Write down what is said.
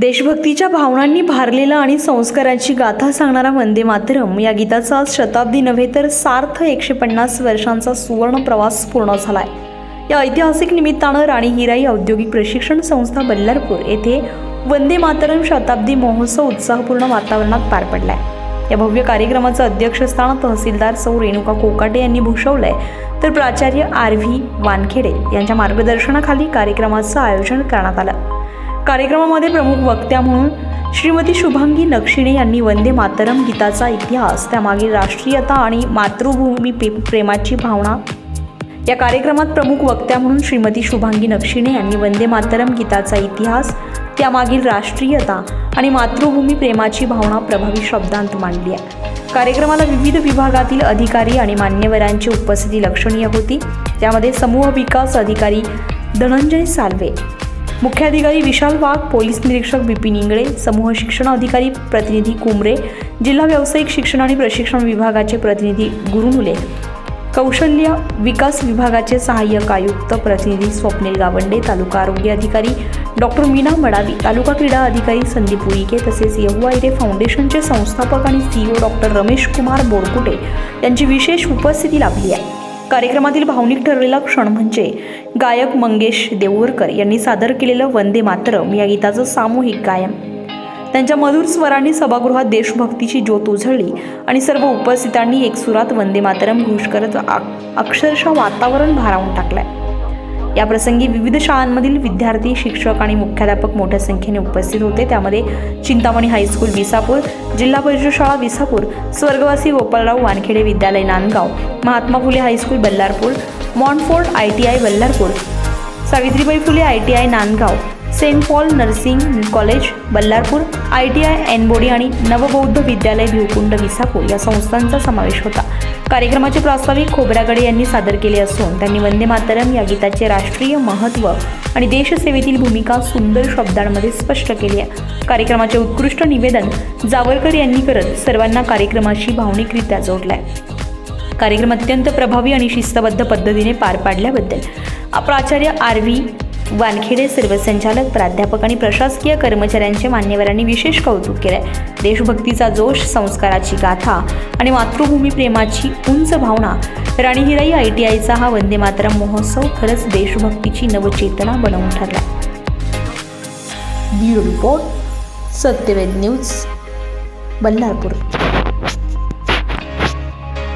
देशभक्तीच्या भावनांनी भारलेला आणि संस्काराची गाथा सांगणारा वंदे मातरम. या गीताचा आज शताब्दी नव्हे तर सार्थ एकशे पन्नास वर्षांचा सुवर्ण प्रवास पूर्ण झालाय. या ऐतिहासिक निमित्तानं राणी हिराई औद्योगिक प्रशिक्षण संस्था बल्लारपूर येथे वंदे मातरम शताब्दी महोत्सव उत्साहपूर्ण वातावरणात पार पडलाय. या भव्य कार्यक्रमाचं अध्यक्षस्थान तहसीलदार सौ रेणुका कोकाटे यांनी भूषवलंय. तर प्राचार्य आर व्ही वानखेडे यांच्या मार्गदर्शनाखाली कार्यक्रमाचं आयोजन करण्यात आलं. कार्यक्रमामध्ये प्रमुख वक्त्या म्हणून श्रीमती शुभांगी नक्षिणे यांनी वंदे मातरम गीताचा इतिहास त्यामागील राष्ट्रीयता आणि मातृभूमी पे- प्रेमाची भावना. या कार्यक्रमात प्रमुख वक्त्या म्हणून श्रीमती शुभांगी नक्षिणे यांनी वंदे मातरम गीताचा इतिहास त्यामागील राष्ट्रीयता आणि मातृभूमी प्रेमाची भावना प्रभावी शब्दांत मांडली आहे. कार्यक्रमाला विविध विभागातील अधिकारी आणि मान्यवरांची उपस्थिती लक्षणीय होती. त्यामध्ये समूह विकास अधिकारी धनंजय साल्वे मुख्याधिकारी विशाल वाघ पोलीस निरीक्षक बिपिन इंगळे समूह शिक्षण अधिकारी प्रतिनिधी कुमरे जिल्हा व्यावसायिक शिक्षण आणि प्रशिक्षण विभागाचे प्रतिनिधी गुरुमुले कौशल्य विकास विभागाचे सहाय्यक आयुक्त प्रतिनिधी स्वप्नील गावंडे तालुका आरोग्य अधिकारी डॉक्टर मीना मडावी तालुका क्रीडा अधिकारी संदीप उईके तसेच यहुआयरे फाउंडेशनचे संस्थापक आणि सीईओ डॉक्टर रमेश कुमार बोरकुटे यांची विशेष उपस्थिती लाभली आहे. कार्यक्रमातील भावनिक ठरलेला क्षण म्हणजे गायक मंगेश देऊरकर यांनी सादर केलेलं वंदे मातरम या गीताचं सामूहिक गायन. त्यांच्या मधुर स्वरांनी सभागृहात देशभक्तीची ज्योत उझळली आणि सर्व उपस्थितांनी एकसुरात वंदे मातरम घोष करत अक्षरशः वातावरण भारावून टाकलंय. याप्रसंगी विविध शाळांमधील विद्यार्थी शिक्षक आणि मुख्याध्यापक मोठ्या संख्येने उपस्थित होते. त्यामध्ये चिंतामणी हायस्कूल विसापूर जिल्हा परिषद शाळा विसापूर स्वर्गवासी गोपालराव वानखेडे विद्यालय Nandgaon Mahatma Phule high school Ballarpur Montfort I T I Ballarpur Savitribai Phule I T I Nandgaon saint Paul nursing college Ballarpur I T I एनबोडी आणि नवबौद्ध विद्यालय भिवकुंड विसापूर या संस्थांचा समावेश होता. कार्यक्रमाचे प्रास्ताविक खोबरागडे यांनी सादर केले असून त्यांनी वंदे मातरम या गीताचे राष्ट्रीय महत्त्व आणि देशसेवेतील भूमिका सुंदर शब्दांमध्ये स्पष्ट केली आहे. कार्यक्रमाचे उत्कृष्ट निवेदन जावरकर यांनी करत सर्वांना कार्यक्रमाशी भावनिकरित्या जोडलाय. कार्यक्रम अत्यंत प्रभावी आणि शिस्तबद्ध पद्धतीने पार पाडल्याबद्दल. प्राचार्य आर व्ही वानखेडे सर्व संचालक प्राध्यापक आणि प्रशासकीय कर्मचाऱ्यांचे मान्यवरांनी विशेष कौतुक केलंय. देशभक्तीचा जोश संस्काराची गाथा आणि मातृभूमी प्रेमाची उंच भावना. राणी हिराई आय टी आयचा हा वंदे मातरम महोत्सव खरंच देशभक्तीची नवचेतना बनवून ठरला bureau report Satyaved news Ballarpur.